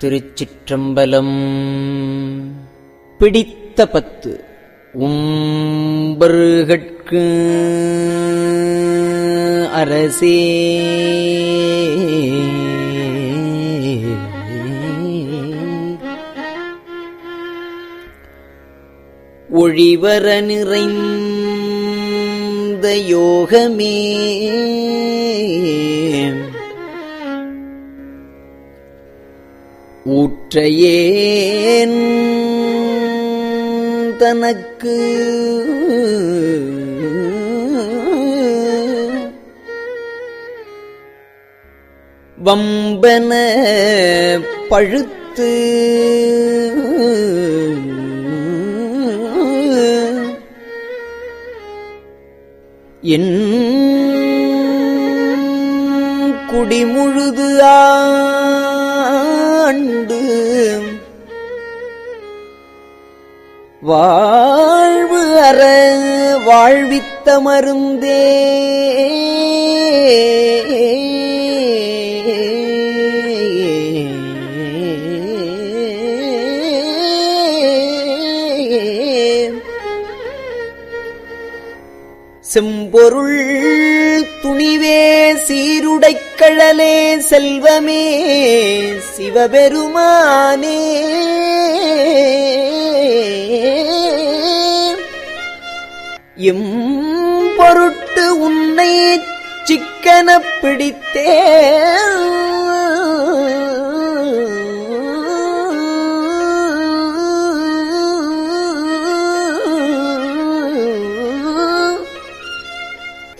திருச்சிற்றம்பலம். பிடித்த பத்து உம்பர்கட்கு அரசே. ஒழிவர நிறைந்த யோகமே. ஊற்றையேன் தனக்கு. வம்பன பழுத்து என் குடிமுழுது ஆ வாழ்வு அற வாழ்வித்த மருந்தே. செம்பொருள் துணிவே சீருடைக்கழலே செல்வமே சிவபெருமானே. இம் பொருட்டு உன்னை சிக்கன பிடித்தே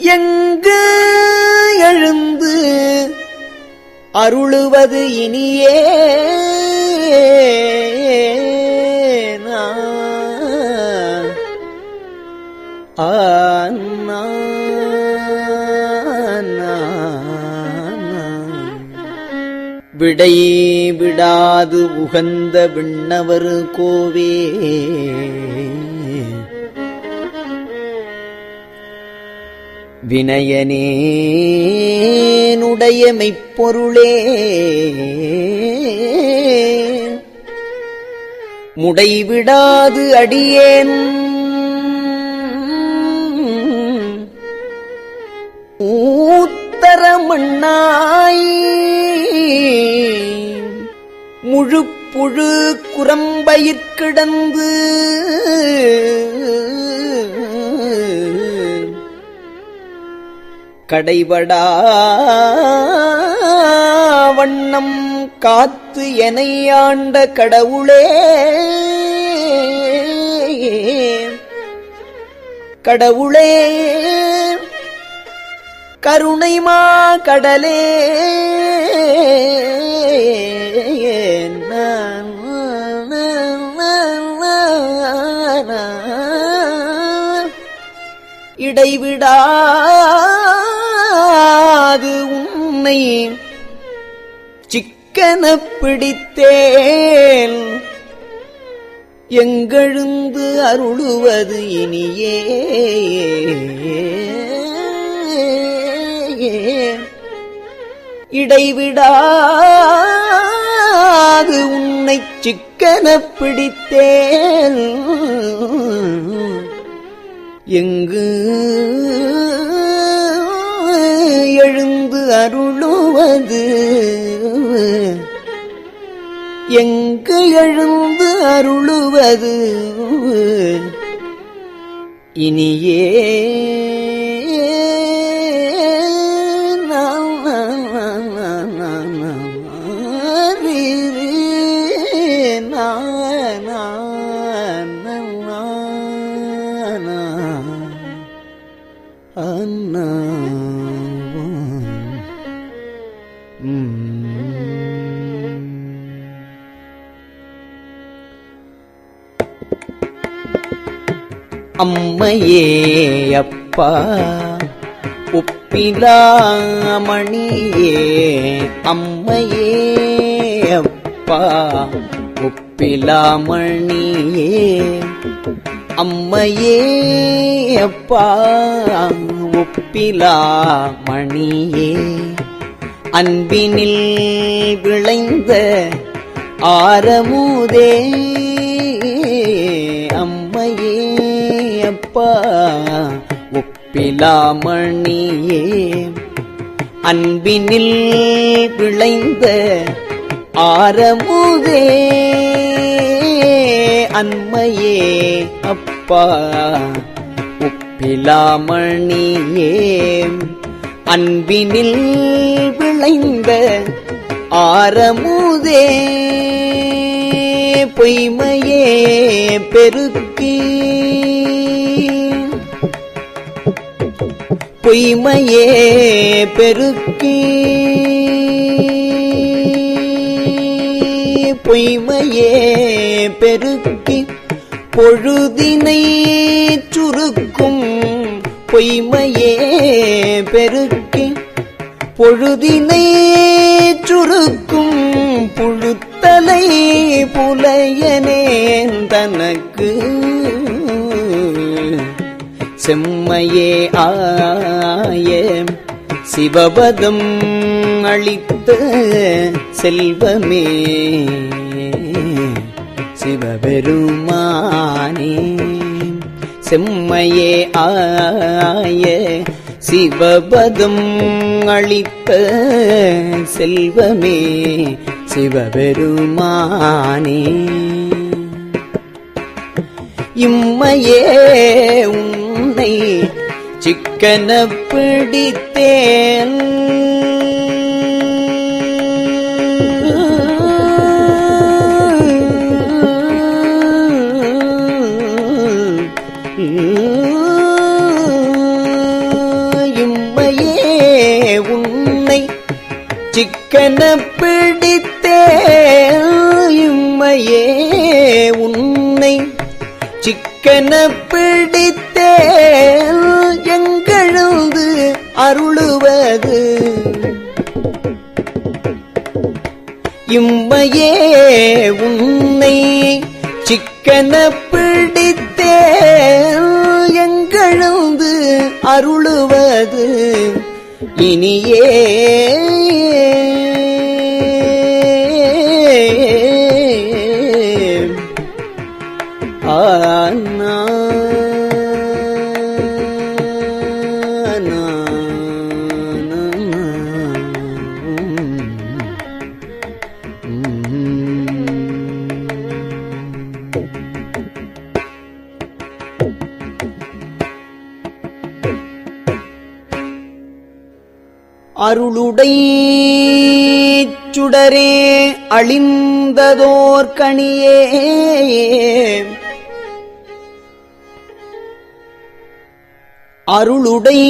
எங்கு எழுந்து அருளுவது இனியே? விடை விடாது உகந்த விண்ணவர் கோவே. வினயனேனுடைய மெய்ப்பொருளே முடைவிடாது அடியேன். ஊத்தர மண்ணாய். முழுப்புழு குரம்பயிற்கிடந்து கடைபடா வண்ணம் காத்து எனையாண்ட கடவுளே. கடவுளே கருணைமா கடலே. இடைவிடாது உன்னை. சிக்கன பிடித்தேன் எங்கெழுந்து அருளுவது இனியே. இடைவிடாது உன்னை. சிக்கன பிடித்தேன் எங்கு எழுந்து அருளுவது? எங்கு எழுந்து அருளுவது? இனியே அம்மையே அப்பா. ஒப்பிலாமணியே அம்மையே அப்பா. ஒப்பிலாமணியே அம்மையே அப்பா. ஒப்பிலா மணியே. அன்பினில் விளைந்த ஆரமுதே ஒப்பிலாமணியே அன்பினில் விளைந்த ஆரமுதே. அன்மையே அப்பா ஒப்பிலாமணியே அன்பினில் விளைந்த ஆரமுதே. பொய்மையே பெருக்கி பொய்மையே பெருக்கி. பொய்மையே பெருக்கி. பொழுதினை சுருக்கும் பொய்மையே பெருக்கி. பொழுதினை சுருக்கும் புழுத்தலை புலையனேன் தனக்கு. செம்மையே ஆய சிவபதம் அளித்த செல்வமே. சிவபெருமானே செம்மையே ஆய. சிவபதம் அளித்த செல்வமே. சிவபெருமானே இம்மையே உன்னை சிக்கன பிடித்தேன் இம்மையே உன்னை சிக்கன பிடித்தேன் இம்மையே உன்னை சிக்கன இம்மையே உன்னை சிக்கன பிடித்தே எங்கழுந்து அருளுவது இனியே அருளுடை சுடரே அழிந்ததோர்கணியே அருளுடை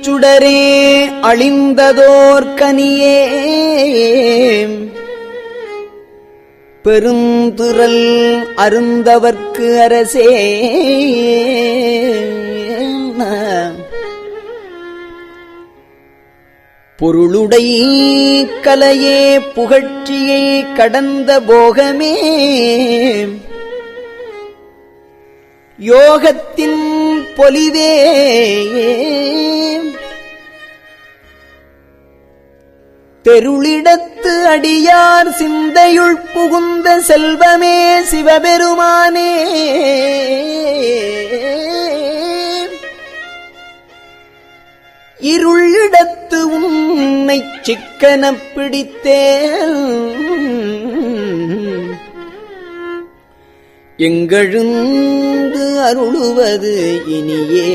சுடரே அழிந்ததோர்கனியே பெருந்துரல் அருந்தவர்க்கு அரசே. பொருளுடை கலையே புகழ்ச்சியை கடந்த போகமே. யோகத்தின் பொலிவே. தெருளிடத்து அடியார் சிந்தையுள் புகுந்த செல்வமே சிவபெருமானே. இருளிடத்து உன்னை சிக்கன பிடித்தேன். எங்கெழுந்து அருளுவது இனியே.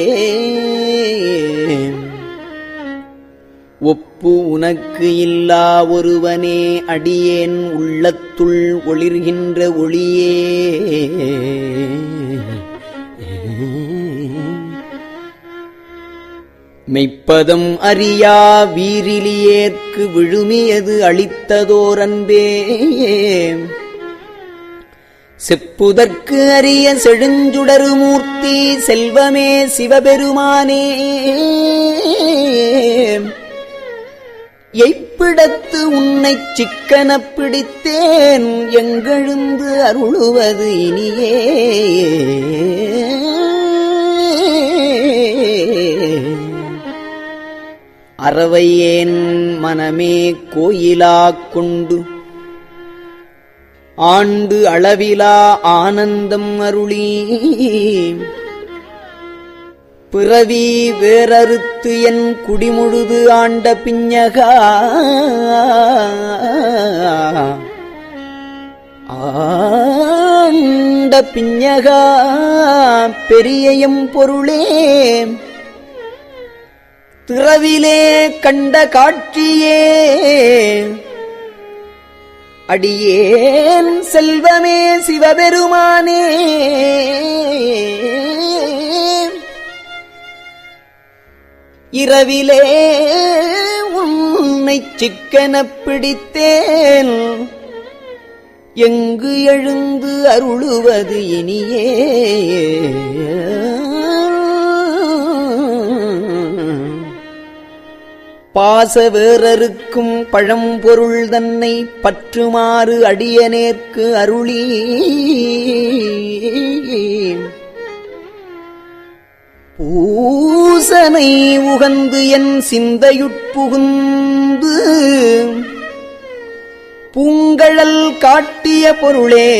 ஒப்பு உனக்கு இல்லா ஒருவனே அடியேன் உள்ளத்துள் ஒளிர்கின்ற ஒளியே. மெய்ப்பதம் அறியா வீரிலியேற்கு விழுமியது அளித்ததோர் அன்பே. செப்புதற்கு அறிய செழுஞ்சுடரு மூர்த்தி செல்வமே சிவபெருமானே. எய்ப்பிடத்து உன்னைச் சிக்கன பிடித்தேன் எங்கெழுந்து அருளுவது இனியே. அறவையேன் மனமே கோயிலாக் கொண்டு. ஆண்டு அளவிலா ஆனந்தம் அருளி. பிறவி வேறறுத்து என் குடிமுழுது ஆண்ட பிஞ்சகா ஆண்ட பிஞ்சகா பெரியயம் பொருளே. திறவிலே கண்ட காட்சியே. அடியேன் செல்வமே சிவபெருமானே. இரவிலே உன்னை சிக்கனப் பிடித்தேன். எங்கு எழுந்து அருளுவது இனியே. பாச வேறறுக்கும் பழம்பொருள் தன்னை பற்றுமாறு அடியனேற்கு அருளி பூசனை உகந்து என் சிந்தையுட்புகுந்து பூங்கழல் காட்டிய பொருளே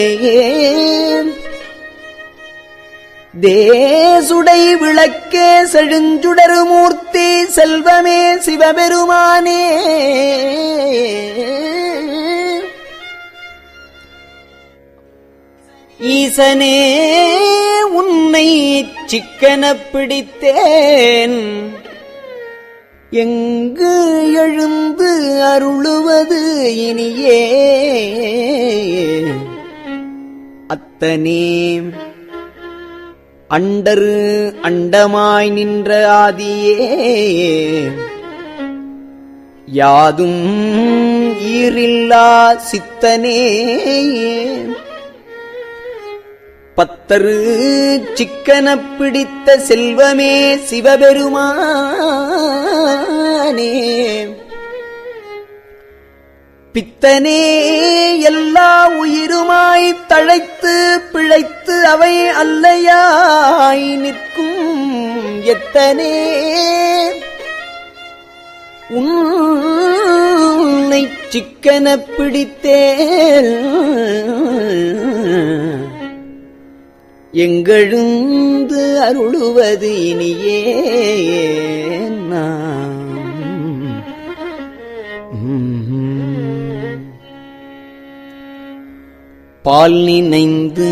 தேசுடை விளக்கே செழுஞ்சுடரு மூர்த்தி செல்வமே சிவபெருமானே. ஈசனே உன்னை சிக்கன பிடித்தேன். எங்கு எழுந்து அருளுவது இனியே. அத்தனே அண்டரு அண்டமாய் நின்ற ஆதியே. யாதும் ஈரில்லா சித்தனே. பத்தரு சிக்கன பிடித்த செல்வமே சிவபெருமானே. பித்தனே எல்லா உயிருமாய் தழைத்து பிழைத்து அவை அல்லையாய் நிற்கும் எத்தனே. உன்னை சிக்கன பிடித்தேல் எங்கெழுந்து அருளுவது இனியே. நான் பால் நினைந்து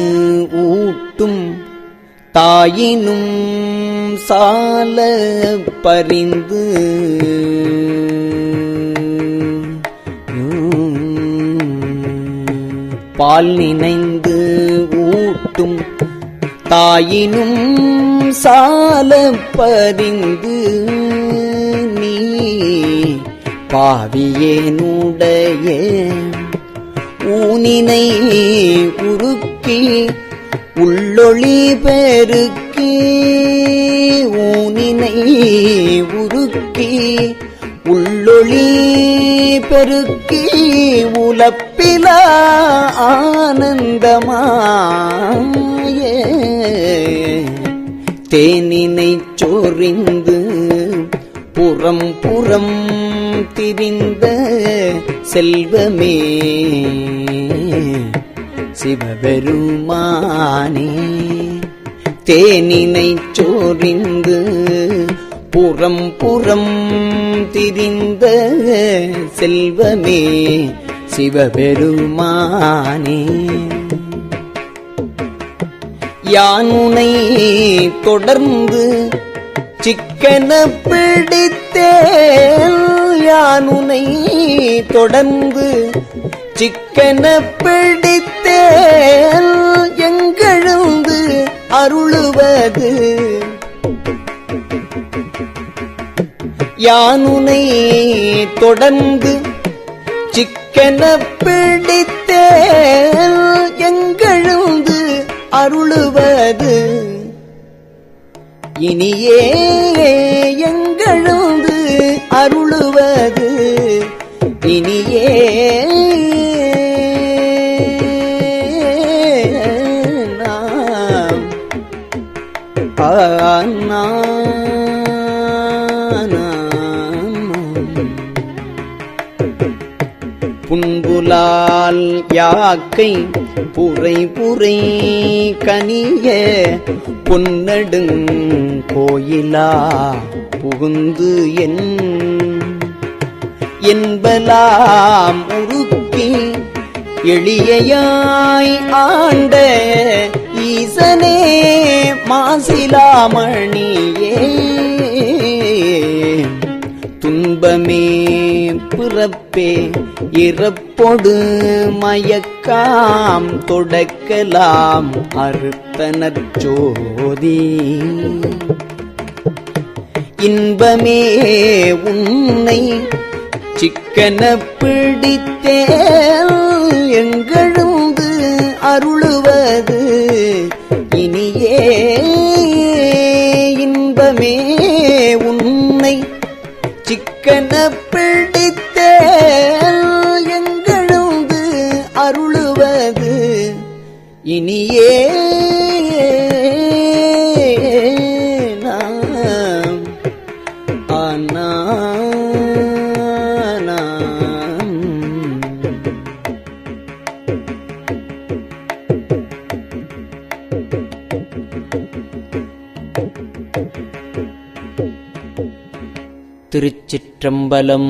ஊட்டும் தாயினும் சால பறிந்து பால் நினைந்து ஊட்டும் தாயினும் சால பறிந்து நீ பாவியேனுடைய ஊனினை உருக்கி உள்ளொளி பெருக்கி ஊனினை உருக்கி உள்ளொளி பெருக்கி உலப்பில ஆனந்தமாய. தேனினை சொறிந்து புறம் புறம் திரிந்த செல்வமே. சிவபெருமானே தேனினை சோறிந்து புறம் புறம் திரிந்த செல்வமே. சிவபெருமானே யானுனை தொடர்ந்து சிக்கன பிடித்தேன். யானுனை தொடர்ந்து சிக்கன பிடித்தேன் எங்கெழுந்து அருளுவது? யானுனை தொடர்ந்து சிக்கன பிடித்தேன் எங்கெழுந்து அருளுவது? இனியே எங்கெழுந்து அருள் அருளுவது இனியே. நாம் புன்புலால் யாக்கை புரை புரை கனிய பொன்னடுங் கோயிலா புகுந்து என் என்பலாம் உருக்கி எளியாய் ஆண்ட ஈசனே மாசிலாமணியே. துன்பமே பிறப்பே இறப்பொடு மயக்காம் தொடக்கலாம் அறுத்தனற் ஜோதி. இன்பமே உன்னை சிக்கன பிடித்தே எங்கெழுந்து அருளுவது? இனியே இன்பமே உன்னை. சிக்கன பிடித்தே எங்கெழுந்து அருளுவது? இனியே त्र्यम्बलम्।